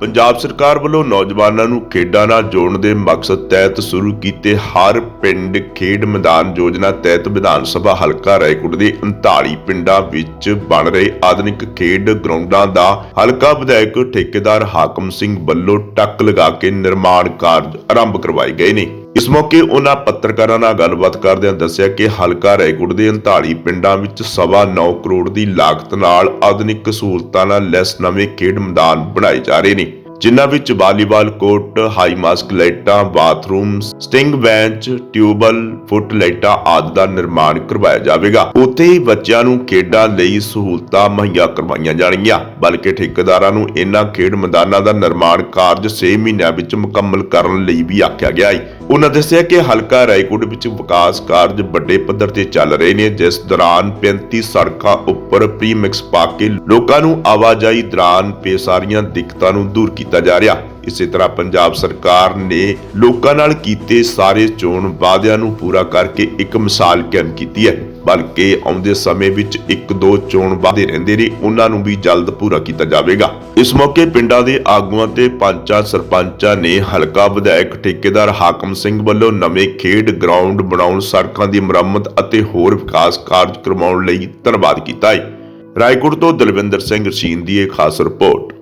ਪੰਜਾਬ ਸਰਕਾਰ ਵੱਲੋਂ ਨੌਜਵਾਨਾਂ ਨੂੰ ਖੇਡਾਂ ਨਾਲ ਜੋੜਨ ਦੇ ਮਕਸਦ ਤਹਿਤ ਸ਼ੁਰੂ ਕੀਤੇ ਹਰ ਪਿੰਡ ਖੇਡ ਮੈਦਾਨ ਯੋਜਨਾ ਤਹਿਤ ਵਿਧਾਨ ਸਭਾ ਹਲਕਾ ਰਾਏਕੋਟ ਦੇ 39 ਪਿੰਡਾਂ ਵਿੱਚ ਬਣ ਰਹੇ ਆਧੁਨਿਕ ਖੇਡ ਗਰਾਊਂਡਾਂ ਦਾ ਹਲਕਾ ਵਿਧਾਇਕ ਠੇਕੇਦਾਰ ਹਾਕਮ ਸਿੰਘ ਵੱਲੋਂ ਟੱਕ ਲਗਾ ਕੇ ਨਿਰਮਾਣ ਕਾਰਜ ਆਰੰਭ ਕਰਵਾਏ ਗਏ ਨੇ। ਇਸ ਮੌਕੇ ਉਹਨਾਂ ਪੱਤਰਕਾਰਾਂ ਨਾਲ ਗੱਲਬਾਤ ਕਰਦਿਆਂ ਦੱਸਿਆ ਕਿ ਹਲਕਾ ਰਾਏਕੋਟ ਦੇ 39 ਪਿੰਡਾਂ ਵਿੱਚ ਸਵਾ 9 ਕਰੋੜ ਦੀ ਲਾਗਤ ਨਾਲ ਆਧੁਨਿਕ ਸਹੂਲਤਾਂ ਨਾਲ ਲੈਸ ਨਵੇਂ ਖੇਡ ਮੈਦਾਨ ਬਣਾਏ ਜਾ ਰਹੇ ਨੇ। ਜਿਨ੍ਹਾਂ ਵਿੱਚ ਵਾਲੀਬਾਲ ਕੋਰਟ, ਹਾਈ ਮਾਸਕ ਲਾਈਟਾਂ bathroom sitting bench tubewell foot ਲਾਈਟਾਂ ਆਦਿ ਦਾ ਨਿਰਮਾਣ ਕਰਵਾਇਆ ਜਾਵੇਗਾ। ਉੱਥੇ ਹੀ ਬੱਚਿਆਂ ਨੂੰ ਖੇਡਾਂ ਲਈ ਸਹੂਲਤਾਂ ਮੁਹੱਈਆ ਕਰਵਾਈਆਂ ਜਾਣਗੀਆਂ। ਬਲਕਿ ਠੇਕੇਦਾਰਾਂ ਨੂੰ ਇਹਨਾਂ ਖੇਡ ਮੈਦਾਨਾਂ ਦਾ ਨਿਰਮਾਣ ਕਾਰਜ 6 ਮਹੀਨਿਆਂ ਵਿੱਚ ਮੁਕੰਮਲ ਕਰਨ ਲਈ ਵੀ ਆਖਿਆ ਗਿਆ ਹੈ ਉਹਨਾਂ ਦੱਸਿਆ ਕਿ ਹਲਕਾ ਰਾਏਕੋਟ ਵਿੱਚ ਵਿਕਾਸ ਕਾਰਜ ਵੱਡੇ ਪੱਧਰ ਤੇ ਚੱਲ ਰਹੇ ਨੇ, ਜਿਸ ਦੌਰਾਨ 35 ਸੜਕਾਂ ਉੱਪਰ ਪ੍ਰੀਮਿਕਸ ਪਾ ਕੇ ਲੋਕਾਂ ਨੂੰ ਆਵਾਜਾਈ ਦੌਰਾਨ ਪੇਸਾਰੀਆਂ ਦਿੱਕਤਾਂ ਨੂੰ ਦੂਰ ਕੀਤਾ ਕੀਤਾ ਜਾ ਰਿਹਾ। ਇਸੇ ਤਰ੍ਹਾਂ ਪੰਜਾਬ ਸਰਕਾਰ ਨੇ ਲੋਕਾਂ ਨਾਲ ਕੀਤੇ ਸਾਰੇ ਚੋਣ ਵਾਅਦਿਆਂ ਨੂੰ ਪੂਰਾ ਕਰਕੇ ਇੱਕ ਮਿਸਾਲ ਕਾਇਮ ਕੀਤੀ ਹੈ। ਬਲਕਿ ਆਉਂਦੇ ਸਮੇਂ ਵਿੱਚ ਇੱਕ ਦੋ ਚੋਣ ਵਾਅਦੇ ਰਹਿੰਦੇ ਨੇ, ਉਹਨਾਂ ਨੂੰ ਵੀ ਜਲਦ ਪੂਰਾ ਕੀਤਾ ਜਾਵੇਗਾ। ਇਸ ਮੌਕੇ ਪਿੰਡਾਂ ਦੇ ਆਗੂਆਂ ਤੇ ਪੰਚਾਂ ਸਰਪੰਚਾਂ ਨੇ ਹਲਕਾ ਵਿਧਾਇਕ ਠੇਕੇਦਾਰ ਹਾਕਮ ਸਿੰਘ ਵੱਲੋਂ ਨਵੇਂ ਖੇਡ ਗਰਾਊਂਡ ਬਣਾਉਣ, ਸੜਕਾਂ ਦੀ ਮੁਰੰਮਤ ਅਤੇ ਹੋਰ ਵਿਕਾਸ ਕਾਰਜ ਕਰਵਾਉਣ ਲਈ ਧੰਨਵਾਦ ਕੀਤਾ ਹੈ। ਰਾਏਕੋਟ ਤੋਂ ਦਲਵਿੰਦਰ ਸਿੰਘ ਰਸ਼ੀਨ ਦੀ ਇਹ ਖਾਸ ਰਿਪੋਰਟ।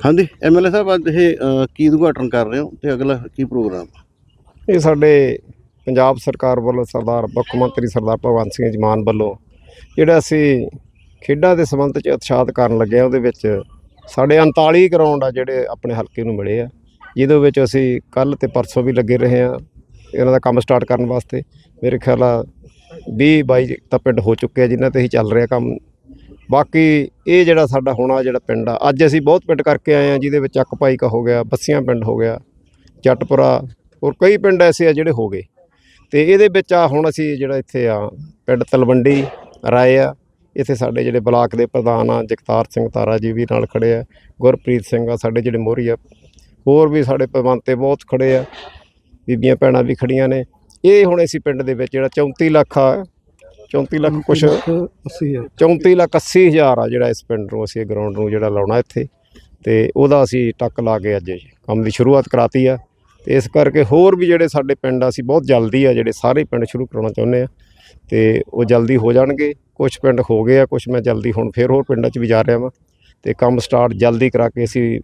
ਹਾਂਜੀ ਐਮਐਲਏ ਸਾਹਿਬ ਅੱਜ ਇਹ ਅ, ਕੀ ਉਦਘਾਟਨ ਕਰ ਰਹੇ ਹੋ ਤੇ ਅਗਲਾ ਕੀ ਪ੍ਰੋਗਰਾਮ? ਇਹ ਸਾਡੇ ਪੰਜਾਬ ਸਰਕਾਰ ਵੱਲੋਂ ਸਰਦਾਰ ਮੁੱਖ ਮੰਤਰੀ ਸਰਦਾਰ ਭਗਵੰਤ ਸਿੰਘ ਮਾਨ ਵੱਲੋਂ ਜਿਹੜਾ ਅਸੀਂ ਖੇਡਾਂ ਦੇ ਸੰਬੰਧ 'ਚ ਉਤਸ਼ਾਹਤ ਕਰਨ ਲੱਗੇ ਆ ਉਹਦੇ ਵਿੱਚ ਸਾਡੇ 39 ਗਰਾਊਂਡ ਆ ਜਿਹੜੇ ਆਪਣੇ ਹਲਕੇ ਨੂੰ ਮਿਲੇ ਆ ਜਿਹਦੇ ਵਿੱਚ ਅਸੀਂ ਕੱਲ ਤੇ ਪਰਸੋਂ ਵੀ ਲੱਗੇ ਰਹੇ ਆ ਇਹਨਾਂ ਦਾ ਕੰਮ ਸਟਾਰਟ ਕਰਨ ਵਾਸਤੇ ਮੇਰੇ ਖਿਆਲ ਆ 20 22 ਤਾਂ ਪਿੰਡ ਹੋ ਚੁੱਕੇ ਆ ਜਿਨ੍ਹਾਂ ਤੇ ਹੀ ਚੱਲ ਰਿਹਾ ਕੰਮ। ਬਾਕੀ ਇਹ ਜਿਹੜਾ ਸਾਡਾ ਹੋਣਾ ਜਿਹੜਾ ਪਿੰਡ ਆ, ਅੱਜ ਅਸੀਂ ਬਹੁਤ ਪਿੰਡ ਕਰਕੇ ਆਏ ਆ, ਜਿਹਦੇ ਵਿੱਚ ਚੱਕ ਭਾਈ ਕਾ ਹੋ ਗਿਆ, ਬੱਸੀਆਂ ਪਿੰਡ ਹੋ ਗਿਆ, ਜੱਟਪੁਰਾ, ਹੋਰ ਕਈ ਪਿੰਡ ਐਸੇ ਆ ਜਿਹੜੇ ਹੋ ਗਏ। ਤੇ ਇਹਦੇ ਵਿੱਚ ਆ ਹੁਣ ਅਸੀਂ ਜਿਹੜਾ ਇੱਥੇ ਆ, ਪਿੰਡ ਤਲਵੰਡੀ, ਰਾਏ ਆ, ਇੱਥੇ ਸਾਡੇ ਜਿਹੜੇ ਬਲਾਕ ਦੇ ਪ੍ਰਧਾਨ ਆ, ਜਗਤਾਰ ਸਿੰਘ ਤਾਰਾ ਜੀ ਵੀ ਨਾਲ ਖੜੇ ਆ, ਗੁਰਪ੍ਰੀਤ ਸਿੰਘ ਆ ਸਾਡੇ ਜਿਹੜੇ ਮੋਹਰੀ ਆ, ਹੋਰ ਵੀ ਸਾਡੇ ਪਵੰਤੇ ਬਹੁਤ ਖੜੇ ਆ, ਬੀਬੀਆਂ ਭੈਣਾਂ ਵੀ ਖੜੀਆਂ ਨੇ। ਇਹ ਹੁਣ ਅਸੀਂ ਪਿੰਡ ਦੇ ਵਿੱਚ ਜਿਹੜਾ 34 ਲੱਖ ਆ 34 ਲੱਖ ਕੁਛ 34 ਲੱਖ 80 ਹਜ਼ਾਰ ਆ ਜਿਹੜਾ ਇਸ ਪਿੰਡ ਨੂੰ ਅਸੀਂ ਗਰਾਊਂਡ ਨੂੰ ਜਿਹੜਾ ਲਾਉਣਾ ਇੱਥੇ। ਤੇ ਉਹਦਾ ਅਸੀਂ ਟੱਕ ਲਾ ਕੇ ਅੱਜ ਕੰਮ ਦੀ ਸ਼ੁਰੂਆਤ ਕਰਾਤੀ ਆ। ਤੇ ਇਸ ਕਰਕੇ ਹੋਰ ਵੀ ਜਿਹੜੇ ਸਾਡੇ ਪਿੰਡ ਆ ਅਸੀਂ ਬਹੁਤ ਜਲਦੀ ਆ ਜਿਹੜੇ ਸਾਰੇ ਪਿੰਡ ਸ਼ੁਰੂ ਕਰਾਉਣਾ ਚਾਹੁੰਦੇ ਆ। ਤੇ ਉਹ ਜਲਦੀ ਹੋ ਜਾਣਗੇ। ਕੁਝ ਪਿੰਡ ਹੋ ਗਏ ਆ ਕੁਝ ਮੈਂ ਜਲਦੀ ਹੁਣ ਫੇਰ ਹੋਰ ਪਿੰਡਾਂ 'ਚ ਵੀ ਜਾ ਰਿਹਾ ਵਾਂ। ਤੇ ਕੰਮ ਸਟਾਰਟ ਜਲਦੀ ਕਰਾ ਕੇ ਅਸੀਂ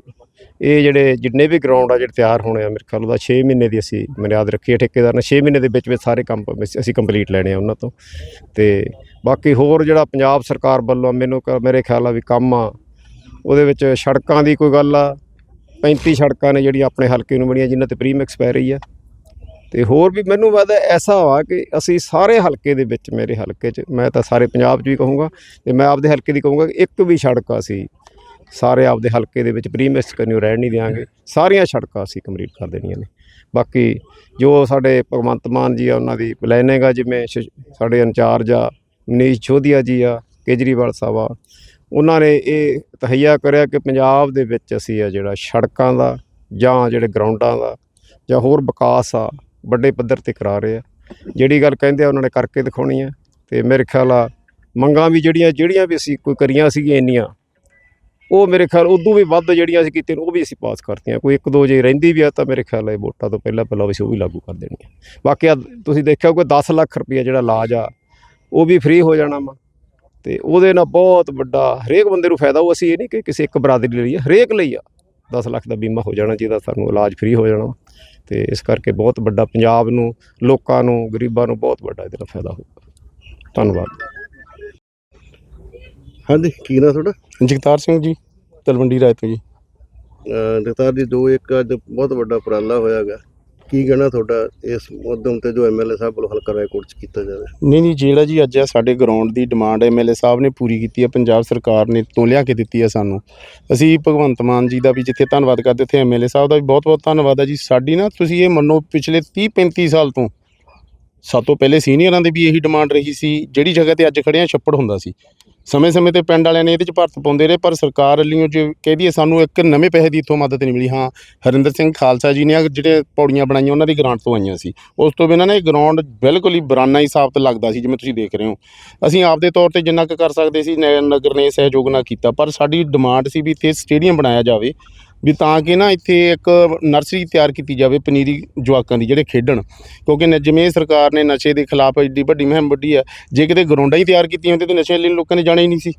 ਇਹ ਜਿਹੜੇ ਜਿੰਨੇ ਵੀ ਗਰਾਊਂਡ ਆ ਜਿਹੜੇ ਤਿਆਰ ਹੋਣੇ ਆ ਮੇਰੇ ਖਿਆਲ ਉਹਦਾ 6 ਮਹੀਨੇ ਦੀ ਅਸੀਂ ਮਿਆਦ ਰੱਖੀ ਹੈ ਠੇਕੇਦਾਰ ਨੇ 6 ਮਹੀਨੇ ਦੇ ਵਿੱਚ ਵਿੱਚ ਸਾਰੇ ਕੰਮ ਅਸੀਂ ਕੰਪਲੀਟ ਲੈਣੇ ਆ ਉਹਨਾਂ ਤੋਂ। ਤੇ ਬਾਕੀ ਹੋਰ ਜਿਹੜਾ ਪੰਜਾਬ ਸਰਕਾਰ ਵੱਲੋਂ ਮੈਨੂੰ ਕ- ਮੇਰੇ ਖਿਆਲ ਆ ਵੀ ਕੰਮ ਆ, ਉਹਦੇ ਵਿੱਚ ਸੜਕਾਂ ਦੀ ਕੋਈ ਗੱਲ ਆ 35 ਸੜਕਾਂ ਨੇ ਜਿਹੜੀਆਂ ਆਪਣੇ ਹਲਕੇ ਨੂੰ ਬਣੀਆਂ, ਜਿਨ੍ਹਾਂ ਤੇ ਪ੍ਰੀਮਿਕਸ ਪੈ ਰਹੀ ਆ। ਤੇ ਹੋਰ ਵੀ ਮੈਨੂੰ ਵਾਦਾ ਐਸਾ ਵਾ ਕਿ ਅਸੀਂ ਸਾਰੇ ਹਲਕੇ ਦੇ ਵਿੱਚ ਮੇਰੇ ਹਲਕੇ 'ਚ, ਮੈਂ ਤਾਂ ਸਾਰੇ ਪੰਜਾਬ 'ਚ ਵੀ ਕਹੂੰਗਾ, ਤੇ ਮੈਂ ਆਪਦੇ ਹਲਕੇ ਦੀ ਕਹੂੰਗਾ ਕਿ ਇੱਕ ਵੀ ਸੜਕ ਅਸੀਂ ਸਾਰੇ ਆਪਦੇ ਹਲਕੇ ਦੇ ਵਿੱਚ ਪ੍ਰੀਮਿਕਸ ਕਰਨੀ ਰਹਿਣ ਨਹੀਂ ਦਿਆਂਗੇ। ਸਾਰੀਆਂ ਸੜਕਾਂ ਅਸੀਂ ਕੰਪਲੀਟ ਕਰ ਦੇਣੀਆਂ ਨੇ। ਬਾਕੀ ਜੋ ਸਾਡੇ ਭਗਵੰਤ ਮਾਨ ਜੀ ਆ, ਉਹਨਾਂ ਦੀ ਪਲੈਨਿੰਗ ਆ ਜਿਵੇਂ ਸ਼- ਸਾਡੇ ਇੰਚਾਰਜ ਆ, ਮਨੀਸ਼ ਚੋਧੀਆ ਜੀ ਆ, ਕੇਜਰੀਵਾਲ ਸਾਹਿਬ ਆ, ਉਹਨਾਂ ਨੇ ਇਹ ਤਹਈਆ ਕਰਿਆ ਕਿ ਪੰਜਾਬ ਦੇ ਵਿੱਚ ਅਸੀਂ ਆ ਜਿਹੜਾ ਸੜਕਾਂ ਦਾ ਜਾਂ ਜਿਹੜੇ ਗਰਾਊਂਡਾਂ ਦਾ ਜਾਂ ਹੋਰ ਵਿਕਾਸ ਆ, ਵੱਡੇ ਪੱਧਰ ਤੇ ਕਰਾ ਰਹੇ ਆ। ਜਿਹੜੀ ਗੱਲ ਕਹਿੰਦੇ ਆ, ਉਹਨਾਂ ਨੇ ਕਰਕੇ ਦਿਖਾਉਣੀ ਆ। ਤੇ ਮੇਰੇ ਖਿਆਲ ਆ ਮੰਗਾਂ ਵੀ ਜਿਹੜੀਆਂ ਜਿਹੜੀਆਂ ਵੀ ਅਸੀਂ ਕੋਈ ਕਰੀਆਂ ਸੀਗੀਆਂ ਇੰਨੀਆਂ ਉਹ ਮੇਰੇ ਖਿਆਲ ਉਦੋਂ ਵੀ ਵੱਧ ਜਿਹੜੀਆਂ ਅਸੀਂ ਕੀਤੀਆਂ ਉਹ ਵੀ ਅਸੀਂ ਪਾਸ ਕਰਤੀਆਂ। ਕੋਈ ਇੱਕ ਦੋ ਜੇ ਰਹਿੰਦੀ ਵੀ ਆ ਤਾਂ ਮੇਰੇ ਖਿਆਲ ਇਹ ਵੋਟਾਂ ਤੋਂ ਪਹਿਲਾਂ ਪਹਿਲਾਂ ਅਸੀਂ ਉਹ ਵੀ ਲਾਗੂ ਕਰ ਦੇਣੀਆਂ। ਬਾਕੀ ਆ ਤੁਸੀਂ ਦੇਖਿਆ ਕੋਈ 10 ਲੱਖ ਰੁਪਈਆ ਜਿਹੜਾ ਇਲਾਜ ਆ, ਉਹ ਵੀ ਫ੍ਰੀ ਹੋ ਜਾਣਾ ਵਾ। ਤੇ ਉਹਦੇ ਨਾਲ ਬਹੁਤ ਵੱਡਾ ਹਰੇਕ ਬੰਦੇ ਨੂੰ ਫਾਇਦਾ ਉਹ ਅਸੀਂ ਇਹ ਨਹੀਂ ਕਿ ਕਿਸੇ ਇੱਕ ਬਰਾਦਰੀ ਲਈ ਆ, ਹਰੇਕ ਲਈ ਆ। 10 ਲੱਖ ਦਾ ਬੀਮਾ ਹੋ ਜਾਣਾ ਜਿਹਦਾ ਸਾਨੂੰ ਇਲਾਜ ਫ੍ਰੀ ਹੋ ਜਾਣਾ ਤੇ ਇਸ ਕਰਕੇ ਬਹੁਤ ਵੱਡਾ ਪੰਜਾਬ ਨੂੰ, ਲੋਕਾਂ ਨੂੰ, ਗਰੀਬਾਂ ਨੂੰ ਬਹੁਤ ਵੱਡਾ ਇਹਦੇ ਨਾਲ ਫਾਇਦਾ ਹੋਊਗਾ। ਧੰਨਵਾਦ। ਹਾਂਜੀ ਕੀ ਨਾ ਤੁਹਾਡਾ? ਜਗਤਾਰ ਸਿੰਘ ਜੀ ਤਲਵੰਡੀ ਰਾਏ ਤੋਂ ਜੀ। ਜਗਤਾਰ ਜੀ ਜੋ ਇੱਕ ਅੱਜ ਬਹੁਤ ਵੱਡਾ ਉਪਰਾਲਾ ਹੋਇਆਗਾ ਕੀ ਕਹਿਣਾ ਤੁਹਾਡਾ ਇਸ ਉਦਮ ਤੇ ਜੋ ਐਮਐਲਏ ਸਾਹਿਬ ਵੱਲੋਂ ਹਲਕਾ ਰਾਏਕੋਟ ਚ ਕੀਤਾ ਜਾ ਰਿਹਾ ਨਹੀਂ ਨਹੀਂ ਜਿਹੜਾ ਜੀ ਅੱਜ ਇਹ ਸਾਡੇ ਗਰਾਊਂਡ ਦੀ ਡਿਮਾਂਡ ਐਮਐਲਏ ਸਾਹਿਬ ਨੇ ਪੂਰੀ ਕੀਤੀ ਹੈ ਪੰਜਾਬ ਸਰਕਾਰ ਨੇ ਤੋਂ ਲਿਆ ਕੇ ਦਿੱਤੀ ਹੈ ਸਾਨੂੰ। ਅਸੀਂ ਭਗਵੰਤ ਮਾਨ ਜੀ ਦਾ ਵੀ ਜਿੱਥੇ ਧੰਨਵਾਦ ਕਰਦੇ ਉੱਥੇ ਐਮਐਲਏ ਸਾਹਿਬ ਦਾ ਵੀ ਬਹੁਤ ਬਹੁਤ ਧੰਨਵਾਦ ਹੈ ਜੀ। ਸਾਡੀ ਨਾ ਤੁਸੀਂ ਇਹ ਮੰਨੋ ਪਿਛਲੇ 30 35 ਸਾਲ ਤੋਂ ਸਭ ਤੋਂ ਪਹਿਲੇ ਸੀਨੀਅਰਾਂ ਦੇ ਵੀ ਇਹੀ ਡਿਮਾਂਡ ਰਹੀ ਸੀ ਜਿਹੜੀ ਜਗ੍ਹਾ ਤੇ ਅੱਜ ਖੜੇ ਆ ਛੱਪੜ ਹੁੰਦਾ ਸੀ। ਸਮੇਂ-ਸਮੇਂ ਤੇ ਪਿੰਡ ਵਾਲਿਆਂ ਨੇ ਇਹਦੇ 'ਚ ਭਰਤ ਪਾਉਂਦੇ ਰਹੇ, ਪਰ ਸਰਕਾਰ ਵੱਲੋਂ ਜੇ ਕਹਿ ਦਈਏ ਸਾਨੂੰ ਇੱਕ ਨਵੇਂ ਪੈਸੇ ਦੀ ਇੱਥੋਂ ਮਦਦ ਨਹੀਂ ਮਿਲੀ। ਹਾਂ, ਹਰਿੰਦਰ ਸਿੰਘ ਖਾਲਸਾ ਜੀ ਨੇ ਜਿਹੜੇ ਪੌੜੀਆਂ ਬਣਾਈਆਂ, ਉਹਨਾਂ ਦੀ ਗ੍ਰਾਂਟ ਤੋਂ ਆਈਆਂ ਸੀ। ਉਸ ਤੋਂ ਬਿਨਾਂ ਨਾ ਇਹ ਗਰਾਊਂਡ ਬਿਲਕੁਲ ਹੀ ਬਰਾਨਾ ਹੀ ਸਾਬਤ ਲੱਗਦਾ ਸੀ, ਜਿਵੇਂ ਤੁਸੀਂ ਦੇਖ ਰਹੇ ਹੋ। ਅਸੀਂ ਆਪਦੇ ਤੌਰ ਤੇ ਜਿੰਨਾ ਕੁ ਕਰ ਸਕਦੇ ਸੀ ਨਗਰ ਨੇ ਸਹਿਯੋਗ ਨਾ ਕੀਤਾ, ਪਰ ਸਾਡੀ ਡਿਮਾਂਡ ਸੀ ਵੀ ਇੱਥੇ ਸਟੇਡੀਅਮ ਬਣਾਇਆ ਜਾਵੇ। ਵੀ ਤਾਂ ਕਿ ਨਾ ਇੱਥੇ ਇੱਕ ਨਰਸਰੀ ਤਿਆਰ ਕੀਤੀ ਜਾਵੇ ਪਨੀਰੀ ਜਵਾਕਾਂ ਦੀ ਜਿਹੜੇ ਖੇਡਣ। ਕਿਉਂਕਿ ਨ- ਜਿਵੇਂ ਸਰਕਾਰ ਨੇ ਨਸ਼ੇ ਦੇ ਖਿਲਾਫ ਐਡੀ ਵੱਡੀ ਮੁਹਿੰਮ ਵੱਢੀ ਹੈ, ਜੇ ਕਿਤੇ ਗਰਾਊਂਡਾਂ ਹੀ ਤਿਆਰ ਕੀਤੀਆਂ ਹੁੰਦੀਆਂ ਤੇ ਨਸ਼ੇ ਲਈ ਲੋਕਾਂ ਨੇ ਜਾਣਾ ਹੀ ਨਹੀਂ ਸੀ।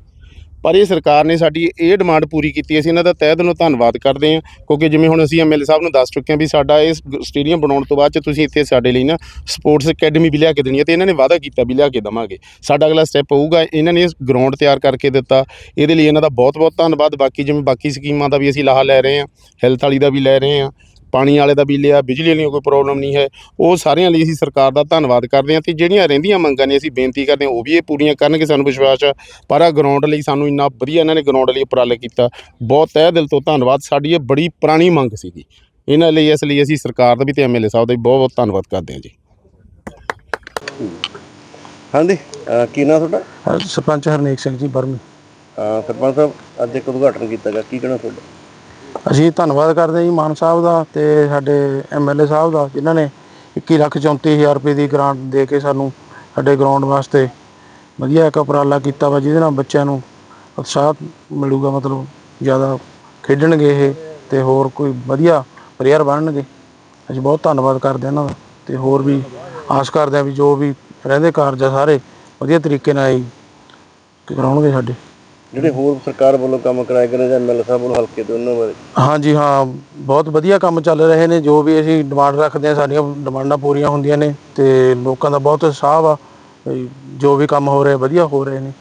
ਪਰ ਇਹ ਸਰਕਾਰ ਨੇ ਸਾਡੀ ਇਹ ਡਿਮਾਂਡ ਪੂਰੀ ਕੀਤੀ ਅਸੀਂ ਇਹਨਾਂ ਦਾ ਤਹਿ ਦਿਲੋਂ ਧੰਨਵਾਦ ਕਰਦੇ ਹਾਂ, ਕਿਉਂਕਿ ਜਿਵੇਂ ਹੁਣ ਅਸੀਂ ਐਮਐਲਏ ਸਾਹਿਬ ਨੂੰ ਦੱਸ ਚੁੱਕੇ ਹਾਂ ਵੀ ਸਾਡਾ ਇਹ ਸਟੇਡੀਅਮ ਬਣਾਉਣ ਤੋਂ ਬਾਅਦ ਚ ਤੁਸੀਂ ਇੱਥੇ ਸਾਡੇ ਲਈ ਨਾ ਸਪੋਰਟਸ ਅਕੈਡਮੀ ਵੀ ਲਿਆ ਕੇ ਦੇਣੀ ਹੈ ਤੇ ਇਹਨਾਂ ਨੇ ਵਾਅਦਾ ਕੀਤਾ ਵੀ ਲਿਆ ਕੇ ਦੇਵਾਂਗੇ। ਸਾਡਾ ਅਗਲਾ ਸਟੈਪ ਹੋਊਗਾ ਇਹਨਾਂ ਨੇ ਗਰਾਊਂਡ ਤਿਆਰ ਕਰਕੇ ਦਿੱਤਾ। ਇਹਦੇ ਲਈ ਇਹਨਾਂ ਦਾ ਬਹੁਤ-ਬਹੁਤ ਧੰਨਵਾਦ। ਬਾਕੀ ਜਿਵੇਂ ਬਾਕੀ ਸਕੀਮਾਂ ਦਾ ਵੀ ਅਸੀਂ ਲਾਹਾ ਲੈ ਰਹੇ ਹਾਂ ਹੈਲਥ ਵਾਲੀ ਦਾ ਵੀ ਲੈ ਰਹੇ ਹਾਂ। ਪਾਣੀ ਵਾਲੇ ਦਾ ਵੀ ਲਿਆ ਬਿਜਲੀ ਵਾਲੀ ਕੋਈ ਪ੍ਰੋਬਲਮ ਨਹੀਂ ਹੈ। ਉਹ ਸਾਰਿਆਂ ਲਈ ਅਸੀਂ ਸਰਕਾਰ ਦਾ ਧੰਨਵਾਦ ਕਰਦੇ ਹਾਂ ਤੇ ਜਿਹੜੀਆਂ ਰਹਿੰਦੀਆਂ ਮੰਗਾਂ ਨੇ ਅਸੀਂ ਬੇਨਤੀ ਕਰਦੇ ਹਾਂ ਉਹ ਵੀ ਇਹ ਪੂਰੀਆਂ ਕਰਨਗੇ ਸਾਨੂੰ ਵਿਸ਼ਵਾਸ ਹੈ ਪਰ ਆ ਗਰਾਊਂਡ ਲਈ ਸਾਨੂੰ ਇੰਨਾ ਵਧੀਆ ਇਹਨਾਂ ਨੇ ਗਰਾਊਂਡ ਲਈ ਉਪਰਾਲੇ ਕੀਤਾ। ਬਹੁਤ ਤਹਿ ਦਿਲ ਤੋਂ ਧੰਨਵਾਦ। ਸਾਡੀ ਇਹ ਬੜੀ ਪੁਰਾਣੀ ਮੰਗ ਸੀਗੀ। ਇਹਨਾਂ ਲਈ ਇਸ ਲਈ ਅਸੀਂ ਸਰਕਾਰ ਦਾ ਵੀ ਤੇ ਐਮਐਲਏ ਸਾਹਿਬ ਦਾ ਵੀ ਬਹੁਤ ਬਹੁਤ ਧੰਨਵਾਦ ਕਰਦੇ ਹਾਂ ਜੀ। ਹਾਂਜੀ ਅਹ ਕੀ ਨਾਂ ਤੁਹਾਡਾ? ਸਰਪੰਚ ਹਰਨੇਕ ਸਿੰਘ ਜੀ ਬਰਮੀ। ਅਹ ਸਰਪੰਚ ਸਾਹਿਬ ਅੱਜ ਇੱਕ ਉਦਘਾਟਨ ਕੀਤਾ ਗਿਆ। ਕੀ ਕਹਿਣਾ ਤੁਹਾਡਾ? ਅਸੀਂ ਧੰਨਵਾਦ ਕਰਦੇ ਹਾਂ ਜੀ ਮਾਨ ਸਾਹਿਬ ਦਾ ਤੇ ਸਾਡੇ ਐਮਐਲਏ ਸਾਹਿਬ ਦਾ, ਜਿਨ੍ਹਾਂ ਨੇ 21 ਲੱਖ 34 ਹਜ਼ਾਰ ਰੁਪਏ ਦੀ ਗ੍ਰਾਂਟ ਦੇ ਕੇ ਸਾਨੂੰ ਸਾਡੇ ਗਰਾਊਂਡ ਵਾਸਤੇ ਵਧੀਆ ਇੱਕ ਉਪਰਾਲਾ ਕੀਤਾ ਵਾ, ਜਿਹਦੇ ਨਾਲ ਬੱਚਿਆਂ ਨੂੰ ਉਤਸ਼ਾਹ ਮਿਲੂਗਾ, ਮਤਲਬ ਜ਼ਿਆਦਾ ਖੇਡਣਗੇ ਇਹ ਤੇ ਹੋਰ ਕੋਈ ਵਧੀਆ ਪਲੇਅਰ ਬਣਨਗੇ। ਅਸੀਂ ਬਹੁਤ ਧੰਨਵਾਦ ਕਰਦੇ ਹਾਂ ਇਹਨਾਂ ਦਾ ਤੇ ਹੋਰ ਵੀ ਆਸ ਕਰਦੇ ਹਾਂ ਵੀ ਜੋ ਵੀ ਰਹਿੰਦੇ ਕਾਰਜ ਆ ਸਾਰੇ ਵਧੀਆ ਤਰੀਕੇ ਨਾਲ ਹੀ ਕਰਾਉਣਗੇ ਸਾਡੇ। ਜਿਹੜੇ ਹੋਰ ਸਰਕਾਰ ਵੱਲੋਂ ਕੰਮ ਕਰਾਏ ਗਏ ਜਾਂ ਐਮਐਲਏ ਸਾਹਿਬ ਵੱਲੋਂ ਹਲਕੇ ਤੋਂ ਉਹਨਾਂ ਬਾਰੇ? ਹਾਂਜੀ, ਹਾਂ, ਬਹੁਤ ਵਧੀਆ ਕੰਮ ਚੱਲ ਰਹੇ ਨੇ, ਜੋ ਵੀ ਅਸੀਂ ਡਿਮਾਂਡ ਰੱਖਦੇ ਹਾਂ, ਸਾਡੀਆਂ ਡਿਮਾਂਡਾਂ ਪੂਰੀਆਂ ਹੁੰਦੀਆਂ ਨੇ ਤੇ ਲੋਕਾਂ ਦਾ ਬਹੁਤ ਉਤਸ਼ਾਹ ਵਾ ਜੋ ਵੀ ਕੰਮ ਹੋ ਰਿਹਾ, ਵਧੀਆ ਹੋ ਰਹੇ ਨੇ।